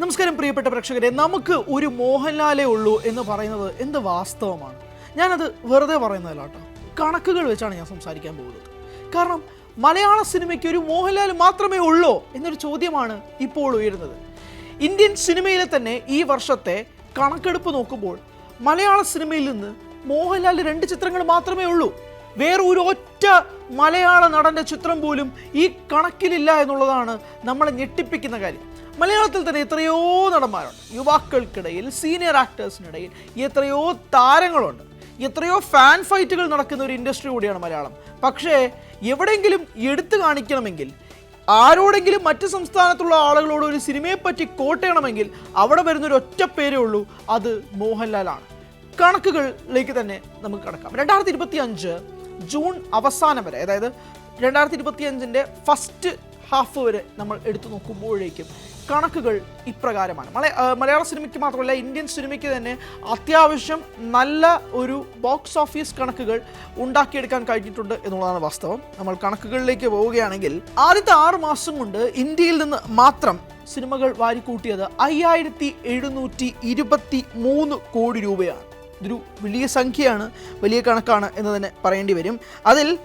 നമസ്കാരം പ്രിയപ്പെട്ട പ്രേക്ഷകരെ. നമുക്ക് ഒരു മോഹൻലാലേ ഉള്ളൂ എന്ന് പറയുന്നത് എന്ത് വാസ്തവമാണ്? ഞാനത് വെറുതെ പറയുന്നതല്ല കേട്ടോ. കണക്കുകൾ വെച്ചാണ് ഞാൻ സംസാരിക്കാൻ പോകുന്നത്. കാരണം മലയാള സിനിമയ്ക്ക് ഒരു മോഹൻലാൽ മാത്രമേ ഉള്ളൂ എന്നൊരു ചോദ്യമാണ് ഇപ്പോൾ ഉയരുന്നത്. ഇന്ത്യൻ സിനിമയിലെ തന്നെ ഈ വർഷത്തെ കണക്കെടുപ്പ് നോക്കുമ്പോൾ മലയാള സിനിമയിൽ നിന്ന് മോഹൻലാൽ രണ്ട് ചിത്രങ്ങൾ മാത്രമേ ഉള്ളൂ വേറെ ഒരു ഒറ്റ മലയാള നടന്റെ ചിത്രം പോലും ഈ കണക്കിലില്ല എന്നുള്ളതാണ് നമ്മളെ ഞെട്ടിപ്പിക്കുന്ന കാര്യം. മലയാളത്തിൽ തന്നെ എത്രയോ നടന്മാരുണ്ട്. യുവാക്കൾക്കിടയിൽ സീനിയർ ആക്ടേഴ്സിനിടയിൽ എത്രയോ താരങ്ങളുണ്ട്. എത്രയോ ഫാൻ ഫൈറ്റുകൾ നടക്കുന്ന ഒരു ഇൻഡസ്ട്രി കൂടിയാണ് മലയാളം. പക്ഷേ എവിടെയെങ്കിലും എടുത്തു കാണിക്കണമെങ്കിൽ ആരോടെങ്കിലും മറ്റ് സംസ്ഥാനത്തുള്ള ആളുകളോട് ഒരു സിനിമയെ പറ്റി കോട്ട് ചെയ്യണമെങ്കിൽ അവിടെ വരുന്നൊരു ഒറ്റ പേരേ ഉള്ളൂ അത് മോഹൻലാലാണ്. കണക്കുകളിലേക്ക് തന്നെ നമുക്ക് കടക്കാം. രണ്ടായിരത്തി ഇരുപത്തി അഞ്ച് ജൂൺ അവസാനം വരെ അതായത് രണ്ടായിരത്തി ഇരുപത്തി അഞ്ചിന്റെ ഫസ്റ്റ് ഹാഫ് വരെ നമ്മൾ എടുത്തു നോക്കുമ്പോഴേക്കും കണക്കുകൾ ഇപ്രകാരമാണ്. മല മലയാള സിനിമയ്ക്ക് മാത്രമല്ല ഇന്ത്യൻ സിനിമയ്ക്ക് തന്നെ അത്യാവശ്യം നല്ല ഒരു ബോക്സ് ഓഫീസ് കണക്കുകൾ ഉണ്ടാക്കിയെടുക്കാൻ കഴിഞ്ഞിട്ടുണ്ട് എന്നുള്ളതാണ് വാസ്തവം. നമ്മൾ കണക്കുകളിലേക്ക് പോവുകയാണെങ്കിൽ ആദ്യത്തെ ആറ് മാസം കൊണ്ട് ഇന്ത്യയിൽ നിന്ന് മാത്രം സിനിമകൾ വാരിക്കൂട്ടിയത് അയ്യായിരത്തി എഴുന്നൂറ്റി ഇരുപത്തി മൂന്ന് കോടി രൂപയാണ്. ഇതൊരു വലിയ സംഖ്യയാണ് വലിയ കണക്കാണ് എന്ന് തന്നെ പറയേണ്ടി വരും. അതിൽ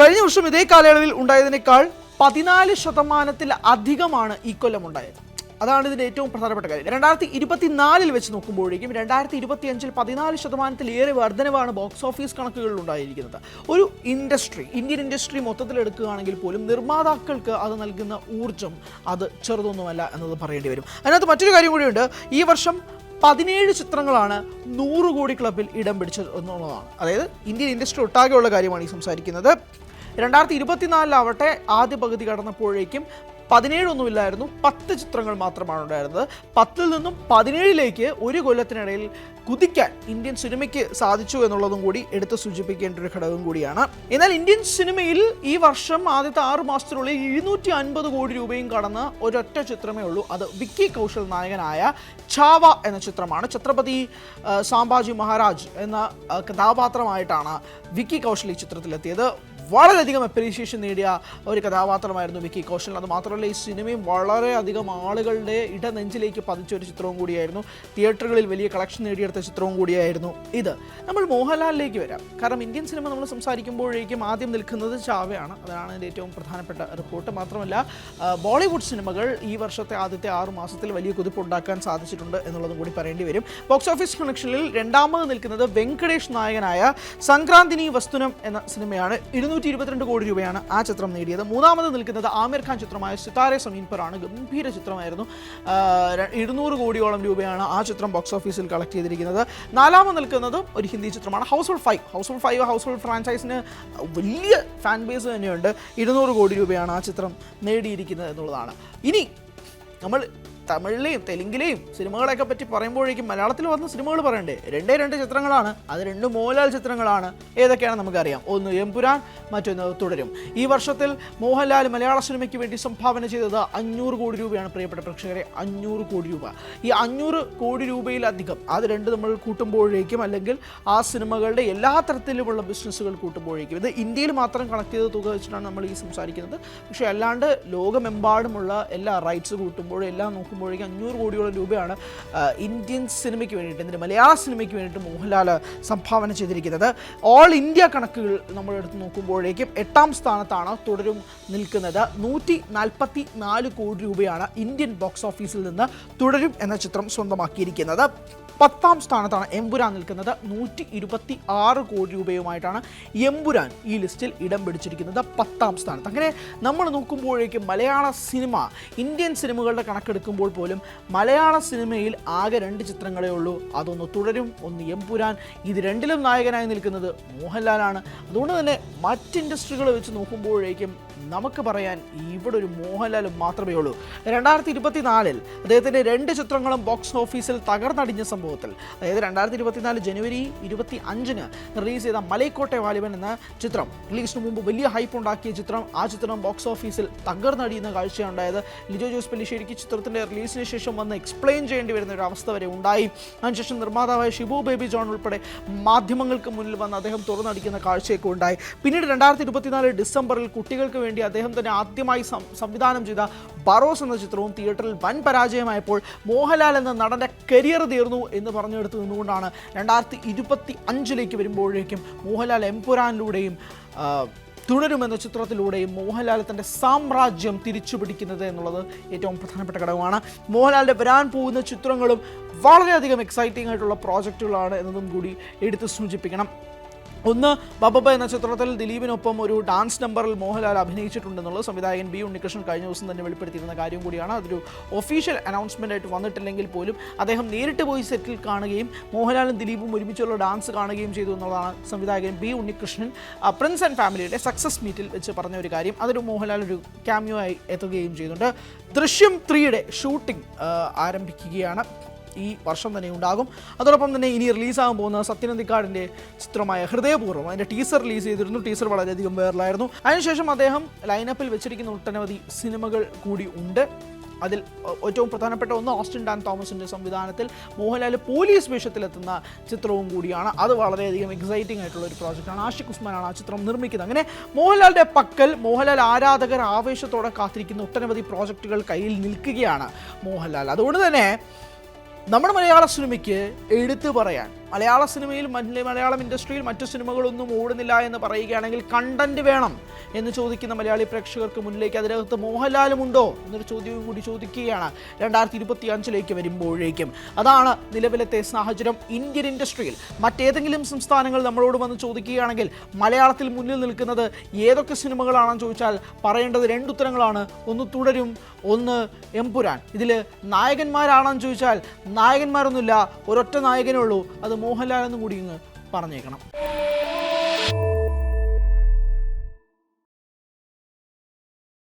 കഴിഞ്ഞ വർഷം ഇതേ കാലയളവിൽ ഉണ്ടായതിനേക്കാൾ പതിനാല് ശതമാനത്തിൽ അധികമാണ് ഈ കൊല്ലം ഉണ്ടായത്. അതാണ് ഇതിന്റെ ഏറ്റവും പ്രധാനപ്പെട്ട കാര്യം. രണ്ടായിരത്തി ഇരുപത്തിനാലിൽ വെച്ച് നോക്കുമ്പോഴേക്കും രണ്ടായിരത്തി ഇരുപത്തി അഞ്ചിൽ പതിനാല് ശതമാനത്തിലേറെ വർധനവാണ് ബോക്സ് ഓഫീസ് കണക്കുകളിൽ ഉണ്ടായിരിക്കുന്നത്. ഒരു ഇൻഡസ്ട്രി ഇന്ത്യൻ ഇൻഡസ്ട്രി മൊത്തത്തിൽ എടുക്കുകയാണെങ്കിൽ പോലും നിർമ്മാതാക്കൾക്ക് അത് നൽകുന്ന ഊർജം അത് ചെറുതൊന്നുമല്ല എന്നത് പറയേണ്ടി വരും. അതിനകത്ത് മറ്റൊരു കാര്യം കൂടിയുണ്ട്. ഈ വർഷം പതിനേഴ് ചിത്രങ്ങളാണ് നൂറ് കോടി ക്ലബിൽ ഇടം പിടിച്ചത് എന്നുള്ളതാണ്. അതായത് ഇന്ത്യൻ ഇൻഡസ്ട്രി ഒട്ടാകെയുള്ള കാര്യമാണ് ഈ സംസാരിക്കുന്നത്. രണ്ടായിരത്തി ഇരുപത്തിനാലിലാവട്ടെ ആദ്യ പകുതി കടന്നപ്പോഴേക്കും പതിനേഴൊന്നുമില്ലായിരുന്നു. പത്ത് ചിത്രങ്ങൾ മാത്രമാണ് ഉണ്ടായിരുന്നത്. പത്തിൽ നിന്നും പതിനേഴിലേക്ക് ഒരു കൊല്ലത്തിനിടയിൽ കുതിക്കാൻ ഇന്ത്യൻ സിനിമയ്ക്ക് സാധിച്ചു എന്നുള്ളതും കൂടി എടുത്ത് സൂചിപ്പിക്കേണ്ട ഒരു ഘടകം കൂടിയാണ്. എന്നാൽ ഇന്ത്യൻ സിനിമയിൽ ഈ വർഷം ആദ്യത്തെ ആറ് മാസത്തിനുള്ളിൽ എഴുന്നൂറ്റി അൻപത് കോടി രൂപയും കടന്ന ഒരൊറ്റ ചിത്രമേ ഉള്ളൂ. അത് വിക്കി കൗശൽ നായകനായ ഛാവ എന്ന ചിത്രമാണ്. ഛത്രപതി സാംബാജി മഹാരാജ് എന്ന കഥാപാത്രമായിട്ടാണ് വിക്കി കൗശൽ ഈ ചിത്രത്തിലെത്തിയത്. വളരെയധികം അപ്രീഷിയേഷൻ നേടിയ ഒരു കഥാപാത്രമായിരുന്നു വിക്കി കൗശൽ. അത് മാത്രമല്ല ഈ സിനിമയും വളരെയധികം ആളുകളുടെ ഇടനെഞ്ചിലേക്ക് പതിച്ച ഒരു ചിത്രവും കൂടിയായിരുന്നു. തിയേറ്ററുകളിൽ വലിയ കളക്ഷൻ നേടിയെടുത്ത ചിത്രവും കൂടിയായിരുന്നു ഇത്. നമ്മൾ മോഹൻലാലിലേക്ക് വരാം. കാരണം ഇന്ത്യൻ സിനിമ നമ്മൾ സംസാരിക്കുമ്പോഴേക്കും ആദ്യം നിൽക്കുന്നത് ചാവയാണ്. അതാണ് അതിന്റെ ഏറ്റവും പ്രധാനപ്പെട്ട റിപ്പോർട്ട്. മാത്രമല്ല ബോളിവുഡ് സിനിമകൾ ഈ വർഷത്തെ ആദ്യത്തെ ആറു മാസത്തിൽ വലിയ കുതിപ്പ് ഉണ്ടാക്കാൻ സാധിച്ചിട്ടുണ്ട് എന്നുള്ളതും കൂടി പറയേണ്ടി വരും. ബോക്സ് ഓഫീസ് കണക്ഷനിൽ രണ്ടാമത് നിൽക്കുന്നത് വെങ്കടേഷ് നായകനായ സംക്രാന്തിനി വസ്തുനം എന്ന സിനിമയാണ്. ഇരുന്നൂറ്റി ഇരുപത്തിരണ്ട് കോടി രൂപയാണ് ആ ചിത്രം നേടിയത്. മൂന്നാമത് നിൽക്കുന്നത് ആമിർ ഖാൻ ചിത്രമായ സിതാരെ സമീൻ പറാണ് ഗംഭീര ചിത്രമായിരുന്നു. ഇരുന്നൂറ് കോടിയോളം രൂപയാണ് ആ ചിത്രം ബോക്സ് ഓഫീസിൽ കളക്ട് ചെയ്തിരിക്കുന്നത്. നാലാമത് നിൽക്കുന്നത് ഒരു ഹിന്ദി ചിത്രമാണ് house hold five house hold five house hold ഫ്രാഞ്ചൈസിന് വലിയ ഫാൻ ബേസ് തന്നെയുണ്ട്. ഇരുന്നൂറ് കോടി രൂപയാണ് ആ ചിത്രം നേടിയിരിക്കുന്നത് എന്നുള്ളതാണ്. ഇനി നമ്മൾ തമിഴിലെയും തെലുങ്കിലെയും സിനിമകളെയൊക്കെ പറ്റി പറയുമ്പോഴേക്കും മലയാളത്തിൽ വന്ന സിനിമകൾ പറയണ്ടേ? രണ്ടേ രണ്ട് ചിത്രങ്ങളാണ്. അത് രണ്ട് മോഹൻലാൽ ചിത്രങ്ങളാണ്. ഏതൊക്കെയാണ് നമുക്കറിയാം. ഒന്ന് എംപുരാൻ മറ്റൊന്ന് തുടരും. ഈ വർഷത്തിൽ മോഹൻലാൽ മലയാള സിനിമയ്ക്ക് വേണ്ടി സംഭാവന ചെയ്തത് അഞ്ഞൂറ് കോടി രൂപയാണ്. പ്രിയപ്പെട്ട പ്രേക്ഷകരെ അഞ്ഞൂറ് കോടി രൂപ. ഈ അഞ്ഞൂറ് കോടി രൂപയിലധികം അത് രണ്ട് നമ്മൾ കൂട്ടുമ്പോഴേക്കും അല്ലെങ്കിൽ ആ സിനിമകളുടെ എല്ലാ തരത്തിലുമുള്ള ബിസിനസ്സുകൾ കൂട്ടുമ്പോഴേക്കും. ഇത് ഇന്ത്യയിൽ മാത്രം കണക്ട് ചെയ്ത തുക വെച്ചിട്ടാണ് നമ്മൾ ഈ സംസാരിക്കുന്നത്. പക്ഷേ അല്ലാണ്ട് ലോകമെമ്പാടുമുള്ള എല്ലാ റൈറ്റ്സ് കൂട്ടുമ്പോഴും എല്ലാം നോക്കുമ്പോഴേക്കും അഞ്ഞൂറ് കോടിയോളം രൂപയാണ് ഇന്ത്യൻ സിനിമയ്ക്ക് വേണ്ടിയിട്ട് ഇതിന്റെ മലയാള സിനിമയ്ക്ക് വേണ്ടിയിട്ട് മോഹൻലാൽ സംഭാവന ചെയ്തിരിക്കുന്നത്. ഓൾ ഇന്ത്യ കണക്കുകൾ നമ്മൾ എടുത്ത് നോക്കുമ്പോഴേക്കും എട്ടാം സ്ഥാനത്താണ് തുടരും നിൽക്കുന്നത്. നൂറ്റി നാൽപ്പത്തി നാല് കോടി രൂപയാണ് ഇന്ത്യൻ ബോക്സ് ഓഫീസിൽ നിന്ന് തുടരും എന്ന ചിത്രം സ്വന്തമാക്കിയിരിക്കുന്നത്. പത്താം സ്ഥാനത്താണ് എംപുരാൻ നിൽക്കുന്നത്. നൂറ്റി ഇരുപത്തി ആറ് കോടി രൂപയുമായിട്ടാണ് എംപുരാൻ ഈ ലിസ്റ്റിൽ ഇടം പിടിച്ചിരിക്കുന്നത് പത്താം സ്ഥാനത്ത്. അങ്ങനെ നമ്മൾ നോക്കുമ്പോഴേക്കും മലയാള സിനിമ ഇന്ത്യൻ സിനിമകളുടെ കണക്കെടുക്കുമ്പോൾ പോലും മലയാള സിനിമയിൽ ആകെ രണ്ട് ചിത്രങ്ങളേ ഉള്ളൂ. അതൊന്ന് തുടരും ഒന്ന് എംപുരാൻ. ഇത് രണ്ടിലും നായകനായി നിൽക്കുന്നത് മോഹൻലാലാണ്. അതുകൊണ്ട് തന്നെ മറ്റ് ഇൻഡസ്ട്രികൾ വെച്ച് നോക്കുമ്പോഴേക്കും നമുക്ക് പറയാൻ ഇവിടെ ഒരു മോഹൻലാൽ മാത്രമേ ഉള്ളൂ. രണ്ടായിരത്തി ഇരുപത്തിനാലിൽ അദ്ദേഹത്തിന്റെ രണ്ട് ചിത്രങ്ങളും ബോക്സ് ഓഫീസിൽ തകർന്നടിഞ്ഞ സംഭവത്തിൽ. അതായത് രണ്ടായിരത്തി ഇരുപത്തിനാല് ജനുവരി ഇരുപത്തി അഞ്ചിന് റിലീസ് ചെയ്ത മലൈക്കോട്ടെ വാലിബൻ എന്ന ചിത്രം. റിലീസിന് മുമ്പ് വലിയ ഹൈപ്പ് ഉണ്ടാക്കിയ ചിത്രം. ആ ചിത്രം ബോക്സ് ഓഫീസിൽ തകർന്നടിയുന്ന കാഴ്ചയാണ് ഉണ്ടായത്. ലിജോ ജോസ് പെല്ലിശ്ശേരിക്ക് ചിത്രത്തിന്റെ റിലീസിന് ശേഷം വന്ന് എക്സ്പ്ലെയിൻ ചെയ്യേണ്ടി വരുന്ന ഒരു അവസ്ഥ വരെ ഉണ്ടായി. അതിനുശേഷം നിർമ്മാതാവായ ഷിബു ബേബി ജോൺ ഉൾപ്പെടെ മാധ്യമങ്ങൾക്ക് മുന്നിൽ വന്ന് അദ്ദേഹം തുറന്നടിക്കുന്ന കാഴ്ചയൊക്കെ ഉണ്ടായി. പിന്നീട് രണ്ടായിരത്തി ഇരുപത്തിനാല് ഡിസംബറിൽ കുട്ടികൾക്ക് വേണ്ടി അദ്ദേഹം തന്നെ ആദ്യമായി സംവിധാനം ചെയ്ത ബറോസ് എന്ന ചിത്രവും തിയേറ്ററിൽ വൻ പരാജയമായപ്പോൾ മോഹൻലാൽ എന്ന നടന്റെ കരിയർ തീർന്നു എന്ന് പറഞ്ഞെടുത്ത് നിന്നുകൊണ്ടാണ് രണ്ടായിരത്തി ഇരുപത്തി അഞ്ചിലേക്ക് വരുമ്പോഴേക്കും മോഹൻലാൽ എംപുരാനിലൂടെയും തുടരുമെന്ന ചിത്രത്തിലൂടെയും മോഹൻലാൽ തന്റെ സാമ്രാജ്യം തിരിച്ചു പിടിക്കുന്നത് എന്നുള്ളത് ഏറ്റവും പ്രധാനപ്പെട്ട ഘടകമാണ്. മോഹൻലാലിന്റെ വരാൻ പോകുന്ന ചിത്രങ്ങളും വളരെയധികം എക്സൈറ്റിംഗ് ആയിട്ടുള്ള പ്രോജക്റ്റുകളാണ് എന്നതും കൂടി എടുത്ത് സൂചിപ്പിക്കണം. ഒന്ന് ബബബ എന്ന ചിത്രത്തിൽ ദിലീപിനൊപ്പം ഒരു ഡാൻസ് നമ്പറിൽ മോഹൻലാൽ അഭിനയിച്ചിട്ടുണ്ടെന്നുള്ളത് സംവിധായകൻ ബി ഉണ്ണികൃഷ്ണൻ കഴിഞ്ഞ ദിവസം തന്നെ വെളിപ്പെടുത്തിയിരുന്ന കാര്യം കൂടിയാണ്. അതൊരു ഒഫീഷ്യൽ അനൗൺസ്മെന്റ് ആയിട്ട് വന്നിട്ടില്ലെങ്കിൽ പോലും അദ്ദേഹം നേരിട്ട് പോയി സെറ്റിൽ കാണുകയും മോഹൻലാലും ദിലീപും ഒരുമിച്ചുള്ള ഡാൻസ് കാണുകയും ചെയ്തു എന്നുള്ളതാണ് സംവിധായകൻ ബി ഉണ്ണികൃഷ്ണൻ പ്രിൻസ് ആൻഡ് ഫാമിലിയുടെ സക്സസ് മീറ്റിൽ വെച്ച് പറഞ്ഞ ഒരു കാര്യം. അതൊരു മോഹൻലാൽ ഒരു ക്യാമിയോ ആയി എത്തുകയും ചെയ്യുന്നുണ്ട് ദൃശ്യം ത്രീയുടെ ഷൂട്ടിംഗ് ആരംഭിക്കുകയാണ്. ഈ വർഷം തന്നെ ഉണ്ടാകും. അതോടൊപ്പം തന്നെ ഇനി റിലീസാകാൻ പോകുന്ന സത്യനന്ദിക്കാടിന്റെ ചിത്രമായ ഹൃദയപൂർവം അതിന്റെ ടീസർ റിലീസ് ചെയ്തിരുന്നു. ടീസർ വളരെയധികം വേറിലായിരുന്നു. അതിനുശേഷം അദ്ദേഹം ലൈനപ്പിൽ വെച്ചിരിക്കുന്ന ഒട്ടനവധി സിനിമകൾ കൂടി ഉണ്ട്. അതിൽ ഏറ്റവും പ്രധാനപ്പെട്ട ഒന്ന് ഓസ്റ്റിൻ ഡാൻ തോമസിന്റെ സംവിധാനത്തിൽ മോഹൻലാൽ പോലീസ് വേഷത്തിലെത്തുന്ന ചിത്രവും കൂടിയാണ്. അത് വളരെയധികം എക്സൈറ്റിംഗ് ആയിട്ടുള്ള ഒരു പ്രോജക്റ്റാണ് ആഷിഖ് ഉസ്മാനാണ് ആ ചിത്രം നിർമ്മിക്കുന്നത്. അങ്ങനെ മോഹൻലാലിന്റെ പക്കൽ മോഹൻലാൽ ആരാധകർ ആവേശത്തോടെ കാത്തിരിക്കുന്ന ഒട്ടനവധി പ്രോജക്റ്റുകൾ കയ്യിൽ നിൽക്കുകയാണ് മോഹൻലാൽ. അതുകൊണ്ട് തന്നെ നമ്മുടെ മലയാള സിനിമയ്ക്ക് എടുത്തു പറയാൻ മലയാള സിനിമയിൽ മലയാളം ഇൻഡസ്ട്രിയിൽ മറ്റു സിനിമകളൊന്നും ഓടുന്നില്ല എന്ന് പറയുകയാണെങ്കിൽ കണ്ടന്റ് വേണം എന്ന് ചോദിക്കുന്ന മലയാളി പ്രേക്ഷകർക്ക് മുന്നിലേക്ക് അതിനകത്ത് മോഹൻലാലും ഉണ്ടോ എന്നൊരു ചോദ്യവും കൂടി ചോദിക്കുകയാണ്. രണ്ടായിരത്തി ഇരുപത്തി അഞ്ചിലേക്ക് വരുമ്പോഴേക്കും. അതാണ് നിലവിലത്തെ സാഹചര്യം ഇന്ത്യൻ ഇൻഡസ്ട്രിയിൽ. മറ്റേതെങ്കിലും സംസ്ഥാനങ്ങൾ നമ്മളോട് വന്ന് ചോദിക്കുകയാണെങ്കിൽ മലയാളത്തിൽ മുന്നിൽ നിൽക്കുന്നത് ഏതൊക്കെ സിനിമകളാണെന്ന് ചോദിച്ചാൽ പറയേണ്ടത് രണ്ടുത്തരങ്ങളാണ് ഒന്ന് തുടരും ഒന്ന് എംപുരാൻ. ഇതിൽ നായകന്മാരാണെന്ന് ചോദിച്ചാൽ നായകന്മാരൊന്നുമില്ല ഒരൊറ്റ നായകനേ ഉള്ളൂ. അത് മോഹൻലാൽ എന്നും കൂടി ഇങ്ങ് പറഞ്ഞേക്കണം.